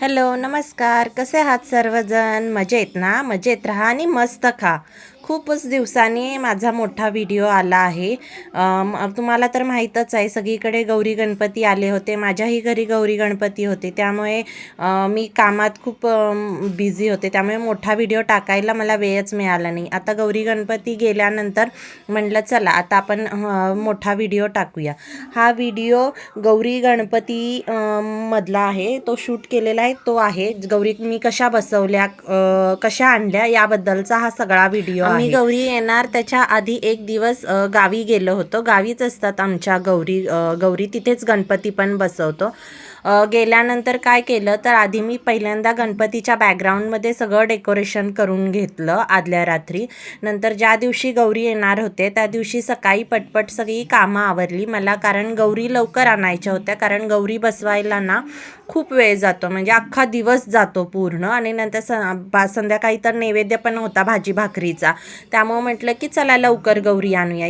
Hello नमस्कार. कसे आहात सर्वजण? मजेत ना? मजेत राहा आणि मस्त खा. खूपच दिवसांनी माझा मोठा व्हिडिओ आला आहे. तुम्हाला तर माहीतच आहे सगळीकडे गौरी गणपती आले होते. माझ्याही घरी गौरी गणपती होते. त्यामुळे मी कामात खूप बिझी होते. त्यामुळे मोठा व्हिडिओ टाकायला मला वेळच मिळाला नाही. आता गौरी गणपती गेल्यानंतर म्हटलं चला आता आपण मोठा व्हिडिओ टाकूया. हा व्हिडिओ गौरी गणपती मधला आहे. तो शूट केलेला आहे तो आहे. गौरी मी कशा बसवल्या कशा आणल्या याबद्दलचा हा सगळा व्हिडिओ मी गौरी येणार त्याच्या आधी एक दिवस गावी गेलो होतो. गावीच असतात आमच्या गौरी गौरी. तिथेच गणपती पण बसवतो. गेल्यानंतर काय केलं तर आधी मी पहिल्यांदा गणपतीच्या बॅकग्राऊंडमध्ये सगळं डेकोरेशन करून घेतलं आदल्या रात्री. नंतर ज्या दिवशी गौरी येणार होते त्या दिवशी सकाळी पटपट सगळी कामं आवरली. मला कारण गौरी लवकर आणायच्या होत्या कारण गौरी बसवायला ना खूप वेळ जातो म्हणजे अख्खा दिवस जातो पूर्ण. आणि नंतर स बा संध्याकाळी तर नैवेद्य पण होता भाजी भाकरीचा त्यामुळं म्हटलं की चला लवकर गौरी आणूया.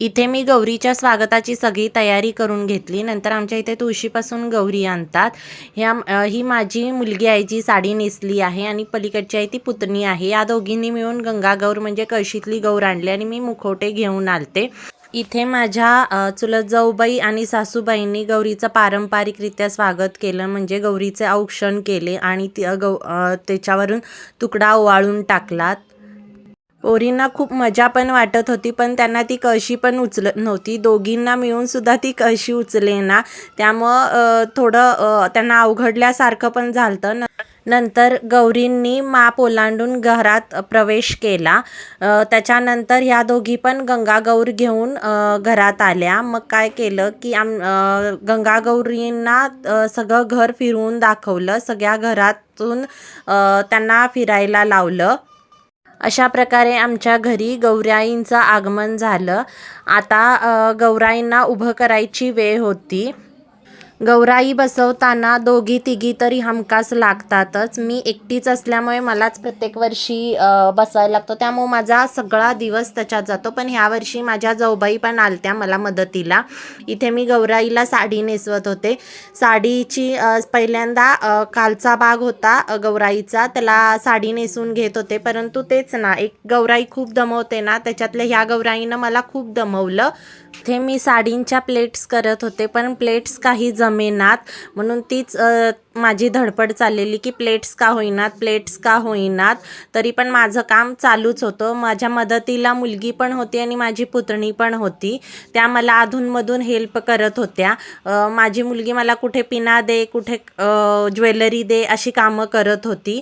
इथे मी गौरीच्या स्वागताची सगळी तयारी करून घेतली. नंतर आमच्या इथे तुळशीपासून गौरी आणतात. ह्या ही माझी मुलगी आहे जी साडी नेसली आहे आणि पलीकडची आहे ती पुतणी आहे. या दोघींनी मिळून गंगागौर म्हणजे कळशीतली गौर आणली आणि मी मुखवटे घेऊन आलते. इथे माझ्या चुलत जाऊबाई आणि सासूबाईंनी गौरीचं पारंपरिकरित्या स्वागत केलं. म्हणजे गौरीचे औक्षण केले आणि ती- गौ त्याच्यावरून तुकडा ओवाळून टाकलात. पोरींना खूप मजा पण वाटत होती पण त्यांना ती कळशी पण उचलत नव्हती. दोघींना मिळून सुद्धा ती कळशी उचले ना. त्यामुळं थोडं त्यांना अवघडल्यासारखं पण झालं न नंतर गौरींनी माप ओलांडून घरात प्रवेश केला. त्याच्यानंतर ह्या दोघी पण गंगागौर घेऊन घरात आल्या. मग काय केलं की आम गंगागौरींना सगळं घर फिरवून दाखवलं. सगळ्या घरातून त्यांना फिरायला लावलं. अशा प्रकारे आमच्या घरी गौराईंचं आगमन झालं. आता गौराईंना उभं करायची वेळ होती. गौराई बसवताना दोघी तिघी तरी हमखास लागतातच. मी एकटीच असल्यामुळे मलाच प्रत्येक वर्षी बसवायला लागतो. त्यामुळे माझा सगळा दिवस त्याच्यात जातो. पण ह्या वर्षी माझ्या जाऊबाई पण आलत्या मला मदतीला. इथे मी गौराईला साडी नेसवत होते. साडीची पहिल्यांदा कालचा भाग होता गौराईचा. त्याला साडी नेसून घेत होते. परंतु तेच ना एक गौराई खूप दमवते ना त्याच्यातल्या ह्या गौराईनं मला खूप दमवलं. ते मी साडींच्या प्लेट्स करत होते. पण प्लेट्स काही जमेनात म्हणून तीच माझी धडपड चाललेली की प्लेट्स का होईनात प्लेट्स का होईनात. तरी पण माझं काम चालूच होतं. माझ्या मदतीला मुलगी पण होती आणि माझी पुतणी पण होती. त्या मला अधूनमधून हेल्प करत होत्या. माझी मुलगी मला कुठे पिना दे कुठे ज्वेलरी दे अशी कामं करत होती.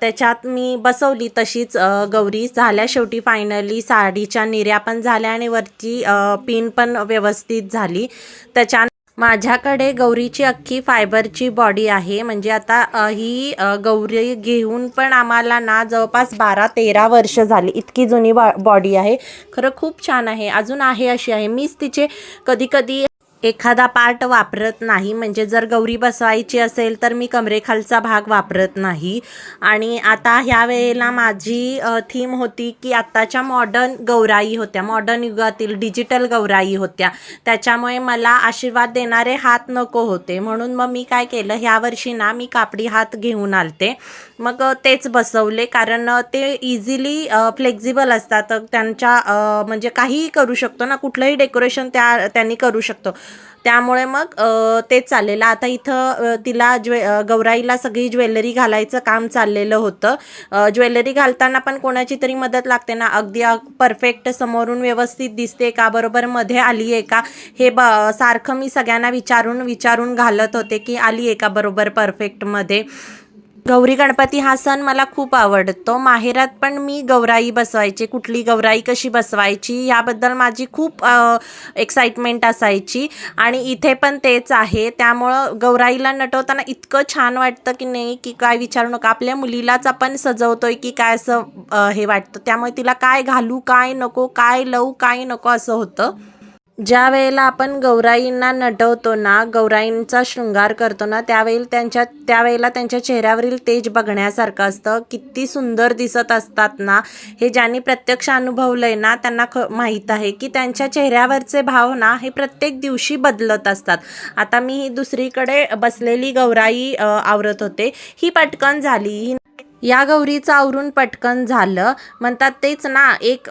त्याच्यात मी बसवली तशीच गौरी. झाल्या शेवटी फायनली साडीच्या निर्या पण झाल्या आणि वरची पिन पण व्यवस्थित झाली. त्याच्या माझ्याकडे गौरीची अख्खी फायबरची बॉडी आहे. म्हणजे आता ही गौरी घेऊन पण आम्हाला ना जवळपास बारा तेरा वर्ष झाली. इतकी जुनी बॉडी आहे. खरं खूप छान आहे. अजून आहे अशी आहे. मीच तिचे कधी कधी एखादा पार्ट वापरत नाही म्हणजे जर गौरी बसवायची असेल तर मी कमरेखालचा भाग वापरत नाही. आणि आता ह्या वेळेला माझी थीम होती की आत्ताच्या मॉडर्न गौराई होत्या मॉडर्न युगातील डिजिटल गौराई होत्या. त्याच्यामुळे मला आशीर्वाद देणारे हात नको होते. म्हणून मग मी काय केलं ह्या वर्षी ना मी कापडी हात घेऊन आलते. मग तेच बसवले कारण ते इझिली फ्लेक्झिबल असतात. त्यांच्या म्हणजे काहीही करू शकतो ना कुठलंही डेकोरेशन त्या त्यांनी करू शकतो. त्यामुळे मग तेच चाललेलं. आता इथं तिला ज्वे गौराईला सगळी ज्वेलरी घालायचं काम चाललेलं होतं. ज्वेलरी घालताना पण कोणाची तरी मदत लागते ना. अगदी परफेक्ट समोरून व्यवस्थित दिसते का? बरोबर मध्ये आली आहे का? हे ब सारखं मी सगळ्यांना विचारून विचारून घालत होते की आली आहे का बरोबर परफेक्टमध्ये? गौरी गणपती हा सण मला खूप आवडतो. माहेरात पण मी गौराई बसवायची कुठली गौराई कशी बसवायची याबद्दल माझी खूप एक्साइटमेंट असायची. आणि इथे पण तेच आहे. त्यामुळं गौराईला नटवताना इतकं छान वाटतं की नाही की काय विचारू नका. आपल्या मुलीलाच आपण सजवतोय की काय असं हे वाटतं. त्यामुळे तिला काय घालू काय नको काय लवू काय नको असं होतं. ज्या वेळेला आपण गौराईंना नटवतो ना गौराईंचा शृंगार करतो ना त्यावेळी त्यांच्या त्यावेळेला त्यांच्या चेहऱ्यावरील तेज बघण्यासारखं असतं. किती सुंदर दिसत असतात ना. हे ज्यांनी प्रत्यक्ष अनुभवलं आहे ना त्यांना ख माहीत आहे की त्यांच्या चेहऱ्यावरचे भाव ना हे प्रत्येक दिवशी बदलत असतात. आता मी ही दुसरीकडे बसलेली गौराई आवरत होते. ही पटकन झाली. ही या गौरीचं आवरून पटकन झालं. म्हणतात तेच ना एक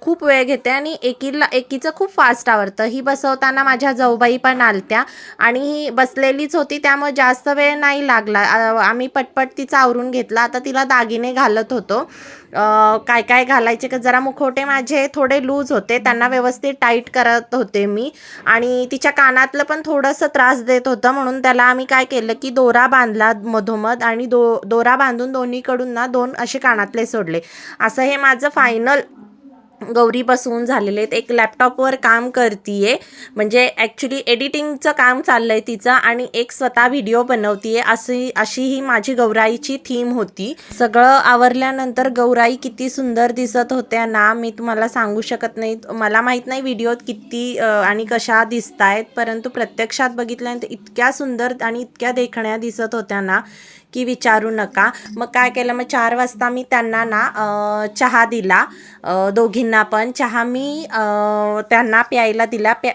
खूप वेळ घेते आणि एकीला एकीचं खूप फास्ट आवडतं. ही बसवताना माझ्या जाऊबाई पण आलत्या आणि ही बसलेलीच होती त्यामुळे जास्त वेळ नाही लागला. आम्ही पटपट तिचं आवरून घेतला. आता तिला दागिने घालत होतो. काय काय घालायचे का? जरा मुखवटे माझे थोडे लूज होते. त्यांना व्यवस्थित टाईट करत होते मी. आणि तिच्या कानातलं पण थोडंसं त्रास देत होतं. म्हणून त्याला आम्ही काय केलं की दोरा बांधला मधोमध आणि दो दोरा बांधून दोन्हीकडून ना दोन असे कानातले सोडले. असं हे माझं फायनल गौरी बसवून झालेले आहेत. एक लॅपटॉपवर काम करतीये. म्हणजे ॲक्च्युली एडिटिंगचं काम चाललं आहे तिचं आणि एक स्वतः व्हिडिओ बनवतीये. अशी अशी ही माझी गौराईची थीम होती. सगळं आवरल्यानंतर गौराई किती सुंदर दिसत होत्या ना मी तुम्हाला सांगू शकत नाही. मला माहीत नाही व्हिडिओत किती आणि कशा दिसत आहेत परंतु प्रत्यक्षात बघितल्यानंतर इतक्या सुंदर आणि इतक्या देखण्या दिसत होत्या ना की विचारू नका. मग काय केलं? मग चार वाजता मी त्यांना ना चहा दिला. दोघींना पण. चहा मी त्यांना प्यायला दिला. प्या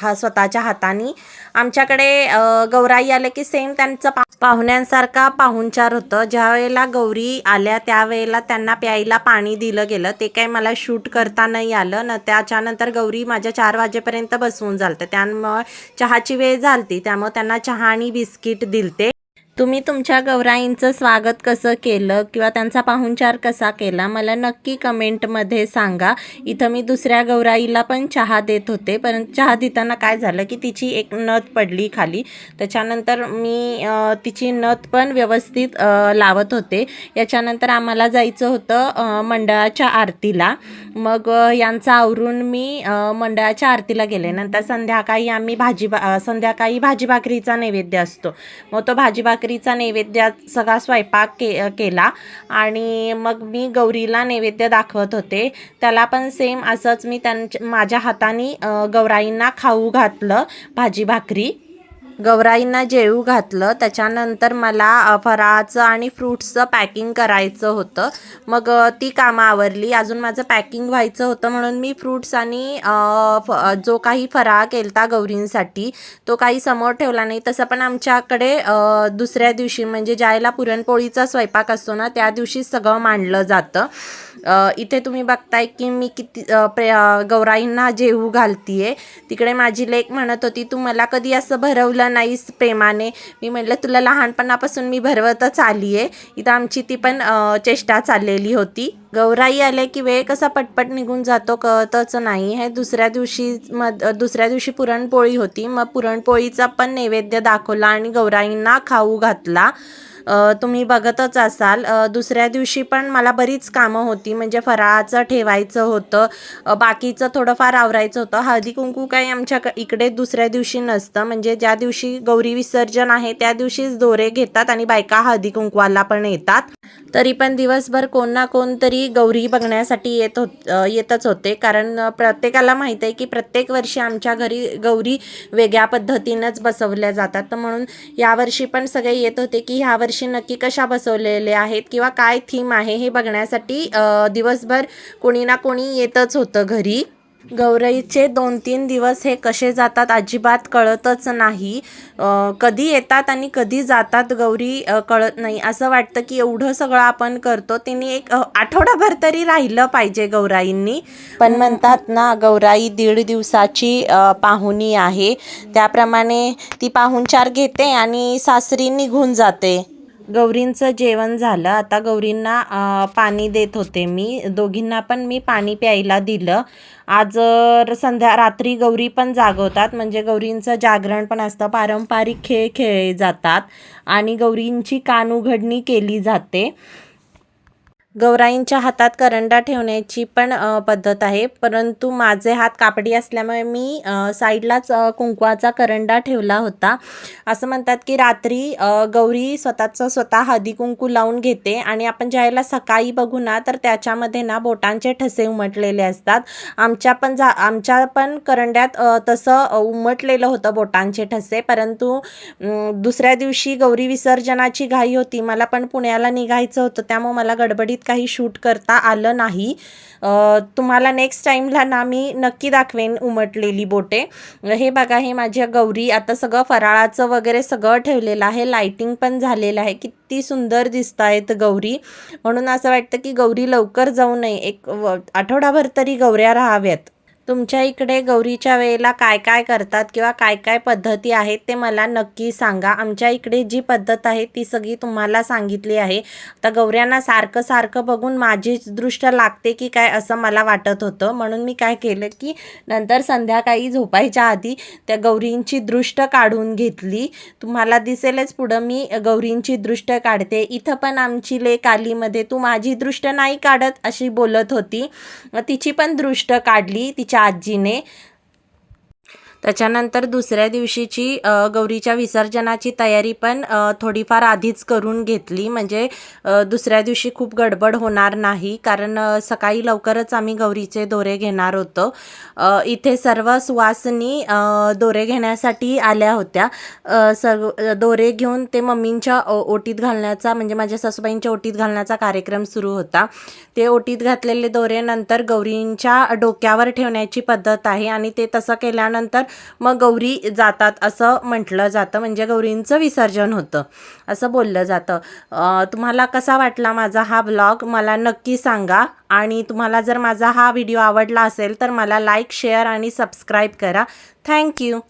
हा स्वतःच्या हाताने. आमच्याकडे गौराई आले की सेम त्यांचं पा पाहुण्यांसारखा पाहुणचार होतं. ज्या वेळेला गौरी आल्या त्यावेळेला त्यांना प्यायला पाणी दिलं गेलं. ते काही मला शूट करता नाही आलं. न त्याच्यानंतर गौरी माझ्या चार वाजेपर्यंत बसवून झालतं त्यामुळे चहाची वेळ झालती. त्यामुळं त्यांना चहा आणि बिस्किट दिलते. तुम्ही तुमच्या गौराईंचं स्वागत कसं केलं किंवा त्यांचा पाहुणचार कसा केला मला नक्की कमेंटमध्ये सांगा. इथं मी दुसऱ्या गौराईला पण चहा देत होते परंतु चहा देताना काय झालं की तिची एक नथ पडली खाली. त्याच्यानंतर मी तिची नथ पण व्यवस्थित लावत होते. याच्यानंतर आम्हाला जायचं होतं मंडळाच्या आरतीला. मग यांचा यांचं आवरून मी मंडळाच्या आरतीला गेले. नंतर संध्याकाळी आम्ही भाजी संध्याकाळी भाजी भाकरीचा नैवेद्य असतो. मग तो भाजी भाकरीचा नैवेद्य सगळा स्वयंपाक के केला. आणि मग मी गौरीला नैवेद्य दाखवत होते. त्याला पण सेम असंच मी त्यांच्या माझ्या हाताने गौराईंना खाऊ घातलं भाजी भाकरी. गौराईंना जेवू घातलं. त्याच्यानंतर मला फराळाचं आणि फ्रूट्सचं पॅकिंग करायचं होतं. मग ती कामं आवरली. अजून माझं पॅकिंग व्हायचं होतं म्हणून मी फ्रूट्स आणि फ जो काही फराळ केलता गौरींसाठी तो काही समोर ठेवला नाही. तसं पण आमच्याकडे दुसऱ्या दिवशी म्हणजे ज्यावेळेला पुरणपोळीचा स्वयंपाक असतो ना त्या दिवशी सगळं मांडलं जातं. इथे तुम्ही बघताय की मी किती प्रे गौराईंना जेवू घालतीये. तिकडे माझी लेक म्हणत होती तू मला कधी असं भरवलं नाहीस प्रेमाने. मी म्हटलं तुला लहानपणापासून मी भरवतच आली आहे इथं आमची ती पण चेष्टा चाललेली होती. गौराई आले की वेळ कसा पटपट निघून जातो कळतच नाही. हे दुसऱ्या दिवशी मग दुसऱ्या दिवशी पुरणपोळी होती. मग पुरणपोळीचा पण नैवेद्य दाखवला आणि गौराईंना खाऊ घातला. तुम्ही बघतच असाल. दुसऱ्या दिवशी पण मला बरीच कामं होती. म्हणजे फराळाचं ठेवायचं होतं. बाकीचं थोडंफार आवरायचं होतं. हळदी कुंकू काही आमच्या इकडे दुसऱ्या दिवशी नसतं. म्हणजे ज्या दिवशी गौरी विसर्जन आहे त्या दिवशीच दोरे घेतात आणि बायका हळदी कुंकवाला पण येतात. तरी पण दिवसभर कोण ना कोणतरी गौरी बघण्यासाठी येत होत येतच होते. कारण प्रत्येकाला माहीत आहे की प्रत्येक वर्षी आमच्या घरी गौरी वेगळ्या पद्धतीनंच बसवल्या जातात. तर म्हणून यावर्षी पण सगळे येत होते की ह्या वर्षी नक्की कशा बसवलेले आहेत किंवा काय थीम आहे हे बघण्यासाठी दिवसभर कोणी ना कोणी येतच होतं घरी. गौरईचे दोन तीन दिवस हे कसे जातात अजिबात कळतच नाही. कधी येतात आणि कधी जातात गौरी कळत नाही. असं वाटतं की एवढं सगळं आपण करतो तिने एक आठवडाभर तरी राहिलं पाहिजे गौराईंनी. पण म्हणतात ना गौराई दीड दिवसाची पाहुणी आहे. त्याप्रमाणे ती पाहुणचार घेते आणि सासरी निघून जाते. गौरींचं जेवण झालं. आता गौरींना पाणी देत होते मी. दोघींना पण मी पाणी प्यायला दिलं. आज संध्या रात्री गौरी पण जागवतात. म्हणजे गौरींचं जागरण पण असतं. पारंपरिक खेळ खेळले जातात. आणि गौरींची कान उघडणी केली जाते. गौराईंच्या हातात करंडा ठेवण्याची पण पद्धत आहे. परंतु माझे हात कापडी असल्यामुळे मी साईडलाच कुंकवाचा करंडा ठेवला होता. असं म्हणतात की रात्री गौरी स्वतःचं स्वतः हदी कुंकू लावून घेते आणि आपण ज्यावेळेला सकाळी बघू ना तर त्याच्यामध्ये ना बोटांचे ठसे उमटलेले असतात. आमच्या पण जा आमच्या पण करंड्यात तसं उमटलेलं होतं बोटांचे ठसे. परंतु दुसऱ्या दिवशी गौरी विसर्जनाची घाई होती. मला पण पुण्याला निघायचं होतं. त्यामुळे मला गडबडीत काही शूट करता आलं नाही. तुम्हाला नेक्स्ट टाईमला ना मी नक्की दाखवेन उमटलेली बोटे. हे बघा हे माझ्या गौरी. आता सगळं फराळाचं वगैरे सगळं ठेवलेलं आहे. लायटिंग पण झालेलं आहे. किती सुंदर दिसत आहेत गौरी. म्हणून असं वाटतं की गौरी लवकर जाऊ नये. एक आठवडाभर तरी गौऱ्या राहाव्यात. तुमच्या इकडे गौरीच्या वेळेला काय काय करतात किंवा काय काय पद्धती आहेत ते मला नक्की सांगा. आमच्या इकडे जी पद्धत आहे ती सगळी तुम्हाला सांगितली आहे. तर गौऱ्यांना सारखं सारखं बघून माझीच दृष्ट लागते की काय असं मला वाटत होतं. म्हणून मी काय केलं की नंतर संध्याकाळी झोपायच्या आधी त्या गौरींची दृष्ट काढून घेतली. तुम्हाला दिसेलच पुढं मी गौरींची दृष्ट काढते. इथं पण आमची लेक आलीमध्ये तू माझी दृष्ट नाही काढत अशी बोलत होती. तिची पण दृष्ट काढली. तिच्या आजीने त्याच्यानंतर दुसऱ्या दिवशीची गौरीच्या विसर्जनाची तयारी पण थोडीफार आधीच करून घेतली. म्हणजे दुसऱ्या दिवशी खूप गडबड होणार नाही. कारण सकाळी लवकरच आम्ही गौरीचे दोरे घेणार होतो. इथे सर्व सुवासनी दोरे घेण्यासाठी आल्या होत्या. सर्व दोरे घेऊन ते मम्मींच्या ओ- ओटीत घालण्याचा म्हणजे माझ्या सासूबाईंच्या ओटीत घालण्याचा कार्यक्रम सुरू होता. ते ओटीत घातलेले दोरे नंतर गौरींच्या डोक्यावर ठेवण्याची पद्धत आहे. आणि ते तसं केल्यानंतर मग गौरी जातात असं म्हटलं जातं. म्हणजे गौरींचं विसर्जन होतं. असं बोललं जातं. तुम्हाला कसा वाटला माझा हा ब्लॉग मला नक्की सांगा. आणि तुम्हाला जर माझा हा व्हिडिओ आवडला असेल तर मला लाईक शेअर आणि सबस्क्राईब करा. Thank you